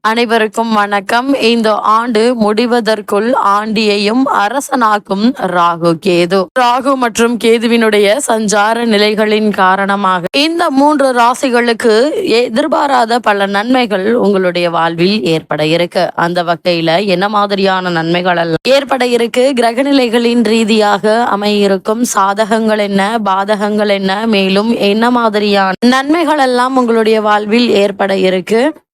அனைவருக்கும் வணக்கம். இந்த ஆண்டு முடிவதற்குள் ஆண்டியையும் அரசனாக்கும் ராகு கேது. ராகு மற்றும் கேதுவினுடைய சஞ்சார நிலைகளின் காரணமாக இந்த மூன்று ராசிகளுக்கு எதிர்பாராத பல நன்மைகள் உங்களுடைய வாழ்வில் ஏற்பட இருக்கு. அந்த வகையில என்ன மாதிரியான நன்மைகள் எல்லாம் ஏற்பட இருக்கு? கிரகநிலைகளின் ரீதியாக அமையிருக்கும் சாதகங்கள் என்ன? பாதகங்கள் என்ன? மேலும் என்ன மாதிரியான நன்மைகள் எல்லாம் உங்களுடைய வாழ்வில் ஏற்பட இருக்கு?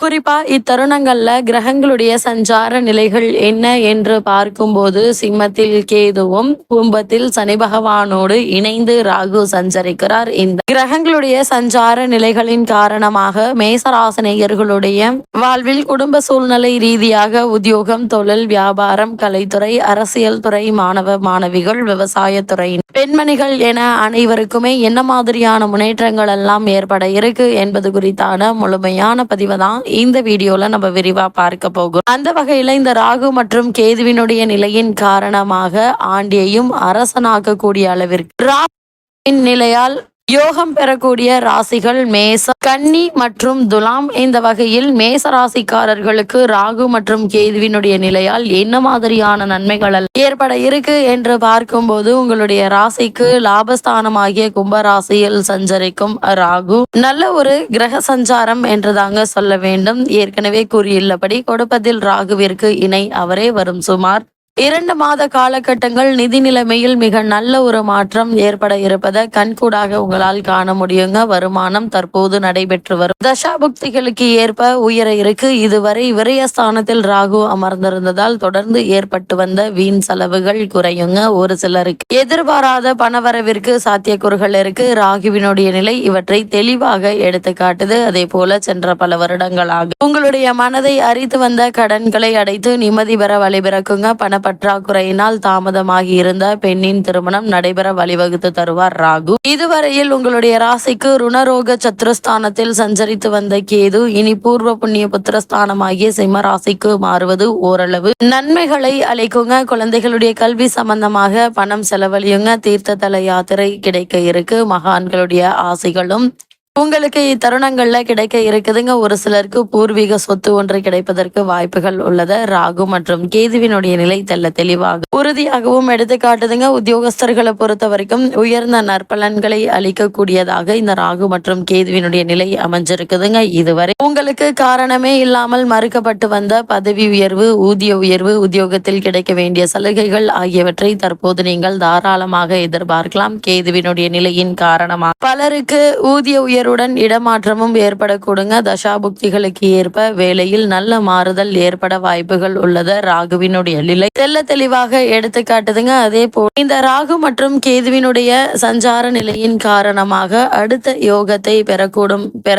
குறிப்பா இத்தருணங்கள்ல கிரகங்களுடைய சஞ்சார நிலைகள் என்ன என்று பார்க்கும்போது சிம்மத்தில் கேதுவும் கும்பத்தில் சனி பகவானோடு இணைந்து ராகு சஞ்சரிக்கிறார். இந்த கிரகங்களுடைய சஞ்சார நிலைகளின் காரணமாக மேசராசனையர்களுடைய வாழ்வில் குடும்ப சூழ்நிலை ரீதியாக உத்தியோகம் தொழில் வியாபாரம் கலைத்துறை அரசியல் துறை மாணவ மாணவிகள் விவசாயத்துறை பெண்மணிகள் என அனைவருக்குமே என்ன மாதிரியான முன்னேற்றங்கள் எல்லாம் ஏற்பட இருக்கு என்பது குறித்தான முழுமையான பதிவு தான் இந்த வீடியோவில் நம்ம விரிவா பார்க்க போகிறோம். அந்த வகையில இந்த ராகு மற்றும் கேதுவினுடைய நிலையின் காரணமாக ஆண்டியையும் அரசனாக்கக்கூடிய அளவிற்கு ராகுவின் நிலையால் யோகம் பெறக்கூடிய ராசிகள் மேச கன்னி மற்றும் துலாம். இந்த வகையில் மேச ராசிக்காரர்களுக்கு ராகு மற்றும் கேதுவினுடைய நிலையால் என்ன மாதிரியான நன்மைகள் ஏற்பட இருக்கு என்று பார்க்கும்போது உங்களுடைய ராசிக்கு லாபஸ்தானமாகிய கும்ப ராசியில் சஞ்சரிக்கும் ராகு. நல்ல ஒரு கிரக சஞ்சாரம் என்று தாங்க சொல்ல வேண்டும். ஏற்கனவே கூறியுள்ளபடி கொடுப்பதில் ராகுவிற்கு இணை அவரே வரும் சுமார் இரண்டு மாத காலகட்டங்கள் நிதி நிலைமையில் மிக நல்ல ஒரு மாற்றம் ஏற்பட இருப்பதை கண்கூடாக உங்களால் காண முடியுங்க. வருமானம் தற்போது நடைபெற்று வரும். தசாபுக்திகளுக்கு ஏற்ப உயர இருக்கு. இதுவரை விரயஸ்தானத்தில் ராகு அமர்ந்திருந்ததால் தொடர்ந்து ஏற்பட்டு வந்த வீண் செலவுகள் குறையுங்க. ஒரு சிலருக்கு எதிர்பாராத பணவரவிற்கு சாத்தியக்கூறுகள் இருக்கு. ராகுவினுடைய நிலை இவற்றை தெளிவாக எடுத்து காட்டுது அதே போல சென்ற பல வருடங்களாக உங்களுடைய மனதை அறித்து வந்த கடன்களை அடைத்து நிம்மதி பெற வழிபிறக்குங்க பண பற்றாக்குறையினால் தாமதமாகி இருந்த பெண்ணின் திருமணம் நடைபெற வழிவகுத்து தருவார் ராகு. இதுவரையில் உங்களுடைய ராசிக்கு ருணரோக சத்ருஸ்தானத்தில் சஞ்சரித்து வந்த கேது இனி பூர்வ புண்ணிய புத்திரஸ்தானமாகிய சிம்ம ராசிக்கு மாறுவது ஓரளவு. நன்மைகளை அளிக்குங்க. குழந்தைகளுடைய கல்வி சம்பந்தமாக பணம் செலவழியுங்க. தீர்த்த தல யாத்திரை கிடைக்க இருக்கு. மகான்களுடைய ஆசைகளும் உங்களுக்கு இத்தருணங்கள்ல கிடைக்க இருக்குதுங்க. ஒரு சிலருக்கு பூர்வீக சொத்து ஒன்று கிடைப்பதற்கு வாய்ப்புகள் உள்ளது. ராகு மற்றும் கேதுவினுடைய நிலை தெல்ல தெளிவாக உறுதியாகவும் எடுத்து காட்டுதுங்க உத்தியோகஸ்தர்களை பொறுத்த வரைக்கும் உயர்ந்த நற்பலன்களை அளிக்கக்கூடியதாக இந்த ராகு மற்றும் கேதுவினுடைய நிலை அமைஞ்சிருக்குதுங்க. இதுவரை உங்களுக்கு காரணமே இல்லாமல் மறுக்கப்பட்டு வந்த பதவி உயர்வு ஊதிய உயர்வு உத்தியோகத்தில் கிடைக்க வேண்டிய சலுகைகள் ஆகியவற்றை தற்போது நீங்கள் தாராளமாக எதிர்பார்க்கலாம். கேதுவினுடைய நிலையின் காரணமாக பலருக்கு ஊதிய உயர்வு உயருடன் இடமாற்றமும் ஏற்படக்கூடுங்க தசாபுக்திகளுக்கு ஏற்ப வேலையில் நல்ல மாறுதல் ஏற்பட வாய்ப்புகள் உள்ளது. ராகுவினுடைய நிலை தெல்ல தெளிவாக எடுத்து காட்டுதுங்க. அதே போல் இந்த ராகு மற்றும் கேதுவினுடைய சஞ்சார நிலையின் காரணமாக அடுத்த யோகத்தை பெறக்கூடும். பெற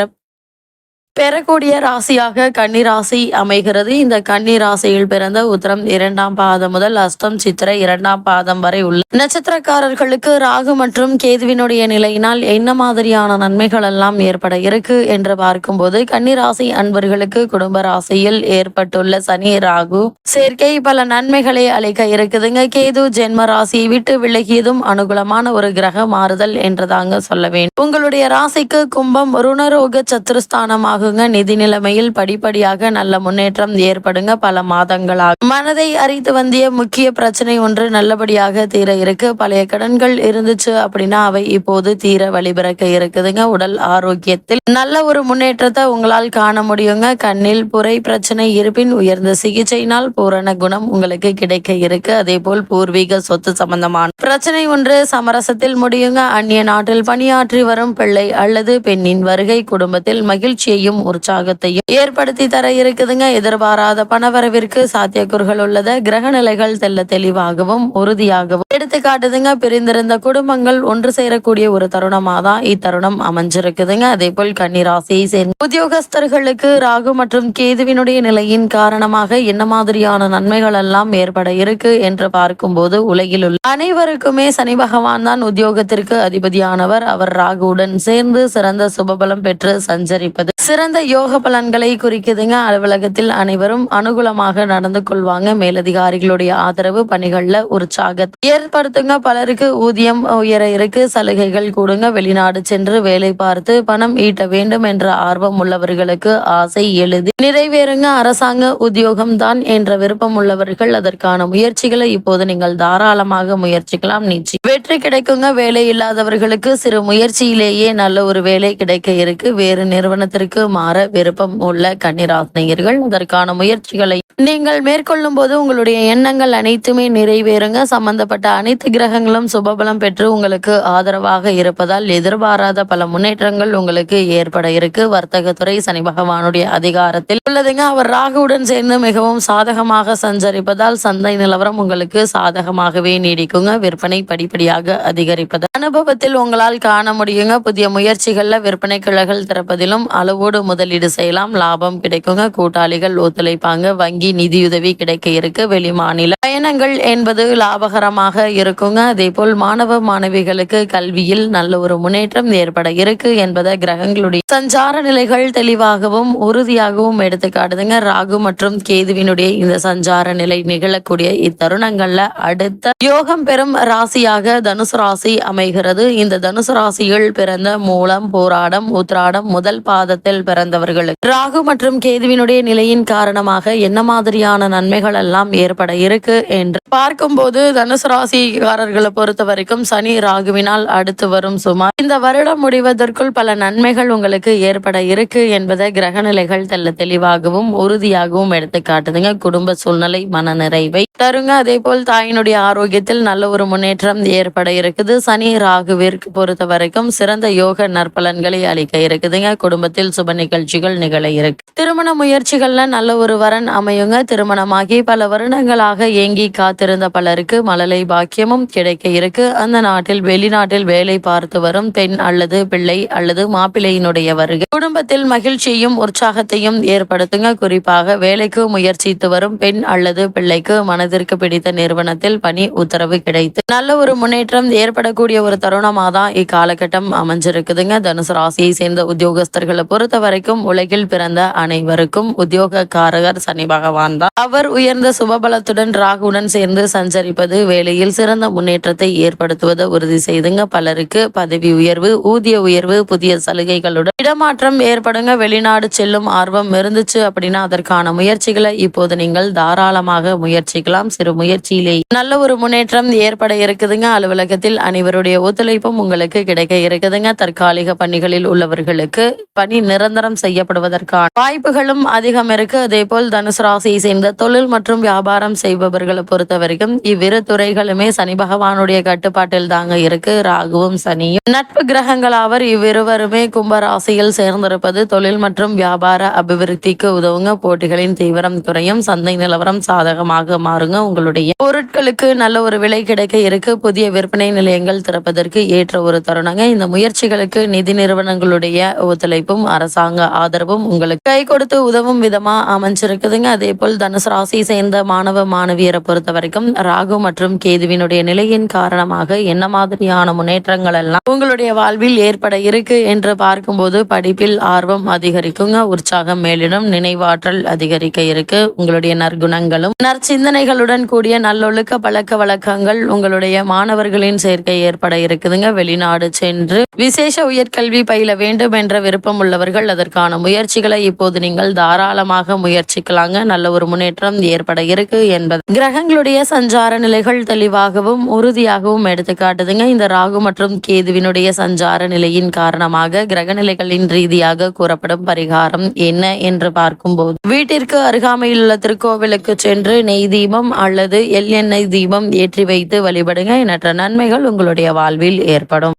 பெறக்கூடிய ராசியாக கன்னிராசி அமைகிறது. இந்த கன்னிராசியில் பிறந்த உத்தரம் இரண்டாம் பாதம் முதல் அஸ்தம் சித்திரை இரண்டாம் பாதம் வரை உள்ள நட்சத்திரக்காரர்களுக்கு ராகு மற்றும் கேதுவினுடைய நிலையினால் என்ன மாதிரியான நன்மைகள் எல்லாம் ஏற்பட இருக்கு என்று பார்க்கும்போது கன்னிராசி அன்பர்களுக்கு குடும்ப ராசியில் ஏற்பட்டுள்ள சனி ராகு சேர்க்கை பல நன்மைகளை அளிக்க இருக்குதுங்க. கேது ஜென்ம ராசியை விட்டு விலகியதும் அனுகூலமான ஒரு கிரக மாறுதல் என்றுதாங்க சொல்ல வேண்டும். உங்களுடைய ராசிக்கு கும்பம் ருணரோக சத்துருஸ்தானமாக ஆகுங்க நிதி நிலைமையில் படிப்படியாக நல்ல முன்னேற்றம் ஏற்படுங்க. பல மாதங்களாக மனதை அறித்து வந்திய முக்கிய பிரச்சனை ஒன்று நல்லபடியாக தீர இருக்கு. பழைய கடன்கள் இருந்துச்சு அப்படின்னா அவை இப்போது தீர வழிபிறக்க இருக்குதுங்க. உடல் ஆரோக்கியத்தில் நல்ல ஒரு முன்னேற்றத்தை உங்களால் காண முடியுங்க. கண்ணில் புரை பிரச்சனை இருப்பின் உயர்ந்த சிகிச்சையினால் பூரண குணம் உங்களுக்கு கிடைக்க இருக்கு. அதே போல் பூர்வீக சொத்து சம்பந்தமான பிரச்சனை ஒன்று சமரசத்தில் முடியுங்க. அந்நிய நாட்டில் பணியாற்றி வரும் பிள்ளை அல்லது பெண்ணின் வருகை குடும்பத்தில் மகிழ்ச்சியையும் மகிழ்ச்சியையும் உற்சாகத்தையும் ஏற்படுத்தி தர இருக்குதுங்க. எதிர்பாராத பணவரவிற்கு சாத்தியக்கூறுகள் உள்ளது. கிரக நிலைகள் தெல்ல தெளிவாகவும் உறுதியாகவும் எடுத்து காட்டுதுங்க பிரிந்திருந்த குடும்பங்கள் ஒன்று சேரக்கூடிய ஒரு தருணமா தான் இத்தருணம் அமைஞ்சிருக்குதுங்க. அதே போல் கன்னிராசியை சேர்ந்த உத்தியோகஸ்தர்களுக்கு ராகு மற்றும் கேதுவினுடைய நிலையின் காரணமாக என்ன மாதிரியான நன்மைகள் எல்லாம் ஏற்பட இருக்கு என்று பார்க்கும்போது உலகில் உள்ள அனைவருக்குமே சனி பகவான் தான் உத்தியோகத்திற்கு அதிபதியானவர். அவர் ராகுவுடன் சேர்ந்து சிறந்த சுபபலம் பெற்று சஞ்சரிப்பது சிறந்த சிறந்த யோக பலன்களை குறிக்குதுங்க. அலுவலகத்தில் அனைவரும் அனுகூலமாக நடந்து கொள்வாங்க. மேலதிகாரிகளுடைய ஆதரவு பணிகள்ல உற்சாகத்தை ஏற்படுத்துங்க. பலருக்கு ஊதியம் உயர இருக்கு. சலுகைகள் கூடுங்க. வெளிநாடு சென்று வேலை பார்த்து பணம் ஈட்ட வேண்டும் என்ற ஆர்வம் உள்ளவர்களுக்கு ஆசை எழுதி நிறைவேறுங்க. அரசாங்க உத்தியோகம் தான் என்ற விருப்பம் உள்ளவர்கள் அதற்கான முயற்சிகளை இப்போது நீங்கள் தாராளமாக முயற்சிக்கலாம். நிச்சயம் வெற்றி கிடைக்குங்க. வேலை இல்லாதவர்களுக்கு சிறு முயற்சியிலேயே நல்ல ஒரு வேலை கிடைக்க இருக்கு. வேறு நிறுவனத்திற்கு மாற விருப்பம் உள்ள கன்னிராசினியர்கள் அதற்கான முயற்சிகளை நீங்கள் மேற்கொள்ளும் போது உங்களுடைய எண்ணங்கள் அனைத்துமே நிறைவேறுங்க. சம்பந்தப்பட்ட அனைத்து கிரகங்களும் சுபபலம் பெற்று உங்களுக்கு ஆதரவாக இருப்பதால் எதிர்பாராத பல முன்னேற்றங்கள் உங்களுக்கு ஏற்பட இருக்கு. வர்த்தகத்துறை சனி பகவானுடைய அதிகாரத்தில் உள்ளதுங்க. அவர் ராகுவுடன் சேர்ந்து மிகவும் சாதகமாக சஞ்சரிப்பதால் சந்தை நிலவரம் உங்களுக்கு சாதகமாகவே நீடிக்குங்க. விற்பனை படிப்படியாக அதிகரிப்பது அனுபவத்தில் உங்களால் காண முடியுங்க. புதிய முயற்சிகள்ல விற்பனை கிழகள் திறப்பதிலும் அளவோடு முதலீடு செய்யலாம். லாபம் கிடைக்குங்க. கூட்டாளிகள் ஒத்துழைப்பாங்க. வங்கி நிதியுதவி கிடைக்க இருக்கு. வெளிமாநில பயணங்கள் என்பது லாபகரமாக இருக்குங்க. அதே போல் மாணவ மாணவிகளுக்கு கல்வியில் நல்ல ஒரு முன்னேற்றம் ஏற்பட இருக்கு என்பதை கிரகங்களுடைய சஞ்சார நிலைகள் தெளிவாகவும் உறுதியாகவும் எடுத்துக்காட்டுதுங்க. ராகு மற்றும் கேதுவினுடைய இந்த சஞ்சார நிலை நிகழக்கூடிய இத்தருணங்கள்ல அடுத்த யோகம் பெறும் ராசியாக தனுசு ராசி அமைகிறது. இந்த தனுசு ராசியில் பிறந்த மூலம் போராடம் உத்ராடம் முதல் பாதத்தில் பிறந்தவர்களுக்கு. ராகு மற்றும் கேதுவினுடைய நிலையின் காரணமாக என்ன மாதிரியான நன்மைகள் எல்லாம் ஏற்பட இருக்கு என்று பார்க்கும்போது தனுசு ராசிக்காரர்களை பொறுத்த வரைக்கும் சனி ராகுவினால் அடுத்து வரும் சுமார். இந்த வருடம் முடிவதற்குள் பல நன்மைகள் உங்களுக்கு ஏற்பட இருக்கு என்பதை கிரகநிலைகள் தெல்ல தெளிவாகவும் உறுதியாகவும் எடுத்து காட்டுதுங்க. குடும்ப சூழ்நிலை மன நிறைவை தருங்க. அதே போல் தாயினுடைய ஆரோக்கியத்தில் நல்ல ஒரு முன்னேற்றம் ஏற்பட இருக்குது. சனி ராகுவிற்கு பொறுத்த வரைக்கும் சிறந்த யோக நற்பலன்களை அளிக்க இருக்குதுங்க. குடும்பத்தில் சுப நிகழ்ச்சிகள் நிகழ இருக்கு. திருமண முயற்சிகள்ல நல்ல ஒரு வரன் அமையுங்க. திருமணமாகி பல வருடங்களாக ஏங்கி காத்திருந்த பலருக்கு மழலை பாக்கியமும் கிடைக்க இருக்கு. அந்த நாட்டில் வெளிநாட்டில் வேலை பார்த்து வரும் பெண் அல்லது பிள்ளை அல்லது மாப்பிள்ளையினுடைய வருகை. குடும்பத்தில் மகிழ்ச்சியும் உற்சாகத்தையும் ஏற்படுத்துங்க. குறிப்பாக வேலைக்கு முயற்சித்து வரும் பெண் அல்லது பிள்ளைக்கு மனதிற்கு பிடித்த நிறுவனத்தில் பணி உத்தரவு கிடைத்து நல்ல ஒரு முன்னேற்றம் ஏற்படக்கூடிய ஒரு தருணமாக தான் இக்காலகட்டம் அமைஞ்சிருக்குதுங்க. தனுசு ராசியை சேர்ந்த உத்தியோகஸ்தர்களை பொறுத்தவரை வரைக்கும் உலகில் பிறந்த அனைவருக்கும் உத்தியோகக்காரகர் சனி பகவான் தான். அவர் உயர்ந்த சுபபலத்துடன் ராகுடன் சேர்ந்து சஞ்சரிப்பது வேலையில் சிறந்த முன்னேற்றத்தை ஏற்படுத்துவதை உறுதி செய்துங்க. பலருக்கு பதவி உயர்வு ஊதிய உயர்வு புதிய சலுகைகளுடன் இடமாற்றம் ஏற்படுங்க. வெளிநாடு செல்லும் ஆர்வம் இருந்துச்சு அப்படின்னா அதற்கான முயற்சிகளை இப்போது நீங்கள் தாராளமாக முயற்சிக்கலாம். சிறு முயற்சியிலே நல்ல ஒரு முன்னேற்றம் ஏற்பட இருக்குதுங்க. அலுவலகத்தில் அனைவருடைய ஒத்துழைப்பும் உங்களுக்கு கிடைக்க இருக்குதுங்க. தற்காலிக பணிகளில் உள்ளவர்களுக்கு பணி நிரந்தரம் செய்யப்படுவதற்கான வாய்ப்புகளும் அதிகம் இருக்கு. அதே போல் தனுசு ராசியை சேர்ந்த தொழில் மற்றும் வியாபாரம் செய்பவர்களை பொறுத்த வரைக்கும் இவ்விரு துறைகளுமே சனி பகவானுடைய கட்டுப்பாட்டில் தாங்க இருக்கு. ராகுவும் சனியும். நட்பு கிரகங்கள் அவர் இவ்விருவருமே கும்ப ராசியில் சேர்ந்திருப்பது தொழில் மற்றும் வியாபார அபிவிருத்திக்கு உதவுங்க. போட்டிகளின் தீவிரம் குறையும். சந்தை நிலவரம் சாதகமாக மாறுங்க. உங்களுடைய பொருட்களுக்கு நல்ல ஒரு விலை கிடைக்க இருக்கு. புதிய விற்பனை நிலையங்கள் திறப்பதற்கு ஏற்ற ஒரு தருணங்க. இந்த முயற்சிகளுக்கு நிதி நிறுவனங்களுடைய ஒத்துழைப்பும் அரசாங்க ஆதரவும் உங்களுக்கு கை கொடுத்து உதவும் விதமா அமைஞ்சிருக்குதுங்க. அதே போல் தனுசு ராசியை சேர்ந்த மாணவ மாணவியரை பொறுத்த வரைக்கும் ராகு மற்றும் கேதுவினுடைய நிலையின் காரணமாக என்ன மாதிரியான முன்னேற்றங்கள் எல்லாம் உங்களுடைய வாழ்வில் ஏற்பட இருக்கு என்று பார்க்கும்போது படிப்பில் ஆர்வம் அதிகரிக்குங்க. உற்சாகம் மேலிடும் நினைவாற்றல் அதிகரிக்க இருக்கு. உங்களுடைய நற்குணங்களும் நற்சிந்தனைகளுடன் கூடிய நல்லொழுக்க பழக்க வழக்கங்கள் உங்களுடைய மாணவர்களின் சேர்க்கை ஏற்பட இருக்குதுங்க. வெளிநாடு சென்று விசேஷ உயர்கல்வி பயில வேண்டும் என்ற விருப்பம் உள்ளவர்கள் அதற்கான முயற்சிகளை இப்போது நீங்கள் தாராளமாக முயற்சிக்கலாங்க. நல்ல ஒரு முன்னேற்றம் ஏற்பட இருக்கு என்பது. கிரகங்களுடைய சஞ்சார நிலைகள் தெளிவாகவும் உறுதியாகவும் எடுத்து காட்டுதுங்க. இந்த ராகு மற்றும் கேதுவினுடைய சஞ்சார நிலையின் காரணமாக கிரக நிலைகளின் ரீதியாக கூறப்படும் பரிகாரம் என்ன என்று பார்க்கும்போது வீட்டிற்கு அருகாமையில் உள்ள திருக்கோவிலுக்கு சென்று நெய் தீபம் அல்லது எல் எண்ணெய் தீபம் ஏற்றி வைத்து வழிபடுங்க. எண்ணற்ற நன்மைகள் உங்களுடைய வாழ்வில் ஏற்படும்.